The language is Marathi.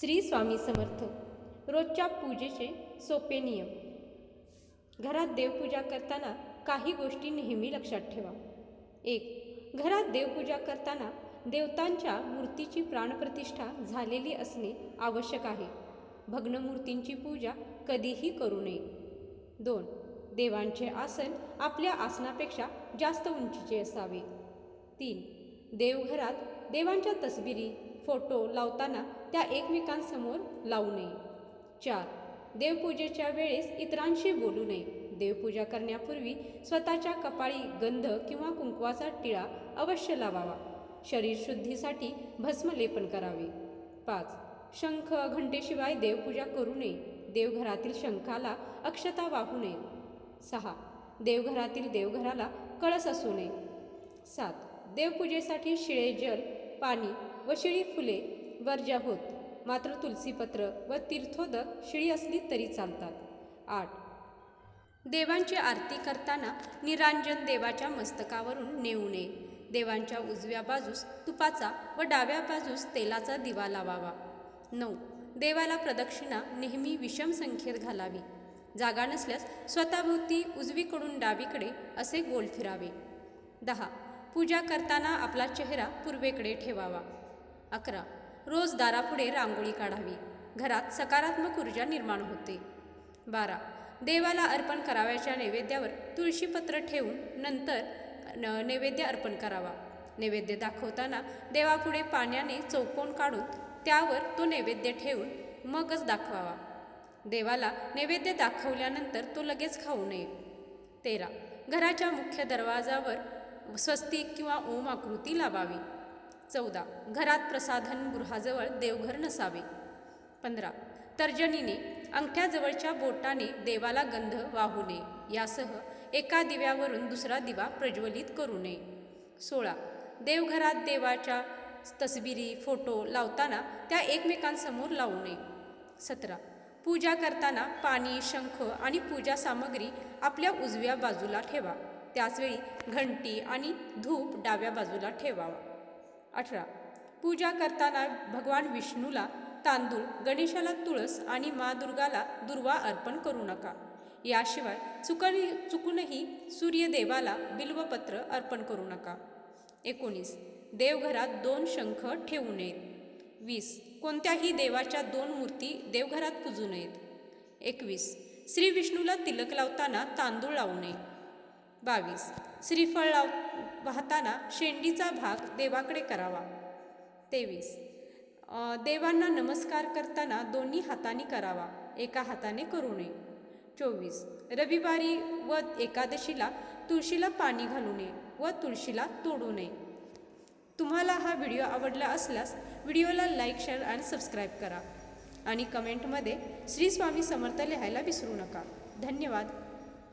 श्री स्वामी समर्थ. रोजच्या पूजेचे सोपे नियम. घरात देवपूजा करताना काही गोष्टी नेहमी लक्षात ठेवा. एक घरात देवपूजा करताना देवतांच्या मूर्तीची प्राणप्रतिष्ठा झालेली असणे आवश्यक आहे. भग्न मूर्तींची पूजा कधीही करू नये. दोन देवांचे आसन आपल्या आसनापेक्षा जास्त उंचीचे असावे. तीन देवघरात देवांच्या तसबिरी फोटो लावताना त्या एकमेकांसमोर लावू नये. चार देवपूजेच्या वेळेस इतरांशी बोलू नये. देवपूजा करण्यापूर्वी स्वतःच्या कपाळी गंध किंवा कुंकवाचा टिळा अवश्य लावावा. शरीर शुद्धीसाठी भस्मलेपन करावे. पाच शंख घंटेशिवाय देवपूजा करू नये. देवघरातील शंखाला अक्षता वाहू नये. सहा देवघरातील देवघराला कळस असू नये. सात देवपूजेसाठी शिळे जल पाणी व शिळी फुले वर्ज्या होत. मात्र तुलसीपत्र व तीर्थोदक शिळी असली तरी चालतात. आठ. देवांची आरती करताना निरांजन देवाच्या मस्तकावरून नेऊ नये. देवांच्या उजव्या बाजूस तुपाचा व डाव्या बाजूस तेलाचा दिवा लावावा. नऊ. देवाला प्रदक्षिणा नेहमी विषम संख्येत घालावी. जागा नसल्यास स्वतःभोवती उजवीकडून डावीकडे असे गोल फिरावे. दहा. पूजा करताना आपला चेहरा पूर्वेकडे ठेवावा. अकरा. रोज दारापुढे रांगोळी काढावी. घरात सकारात्मक ऊर्जा निर्माण होते. बारा. देवाला अर्पण करावयाच्या नैवेद्यावर तुळशीपत्र ठेवून नंतर न नैवेद्य अर्पण करावा. नैवेद्य दाखवताना देवापुढे पाण्याने चौकोन काढून त्यावर तो नैवेद्य ठेवून मगच दाखवावा. देवाला नैवेद्य दाखवल्यानंतर तो लगेच खाऊ नये. तेरा. घराच्या मुख्य दरवाजावर स्वस्तिक किंवा ओम आकृती लावावी. चौदा. घरात प्रसाधन गृहाजवळ देवघर नसावे. पंधरा. तर्जनीने अंगठ्याजवळच्या बोटाने देवाला गंध वाहू नये. यासह एका दिव्यावरून दुसरा दिवा प्रज्वलित करू नये. सोळा. देवघरात देवाच्या तसबिरी फोटो लावताना त्या एकमेकांसमोर लावू नये. सतरा. पूजा करताना पाणी शंख आणि पूजा सामग्री आपल्या उजव्या बाजूला ठेवा. त्याचवेळी घंटी आणि धूप डाव्या बाजूला ठेवावा. अठरा. पूजा करताना भगवान विष्णूला तांदूळ गणेशाला तुळस आणि मा दुर्गाला दुर्वा अर्पण करू नका. याशिवाय चुकणी चुकूनही सूर्यदेवाला बिल्वपत्र अर्पण करू नका. एकोणीस. देवघरात दोन शंख ठेवू नयेत. वीस. कोणत्याही देवाच्या दोन मूर्ती देवघरात पूजू नयेत. एकवीस. श्री विष्णूला तिलक लावताना तांदूळ लावू नये. बावीस. श्रीफळ लाव वाहताना शेंडीचा भाग देवाकडे करावा. तेवीस. देवांना नमस्कार करताना दोन्ही हाताने करावा. एका हाताने करू नये. चोवीस. रविवारी व एकादशीला तुळशीला पाणी घालू नये व तुळशीला तोडू नये. तुम्हाला हा व्हिडिओ आवडला असल्यास व्हिडिओला लाईक शेअर आणि सबस्क्राईब करा. आणि कमेंटमध्ये श्री स्वामी समर्थ लिहायला विसरू नका. धन्यवाद.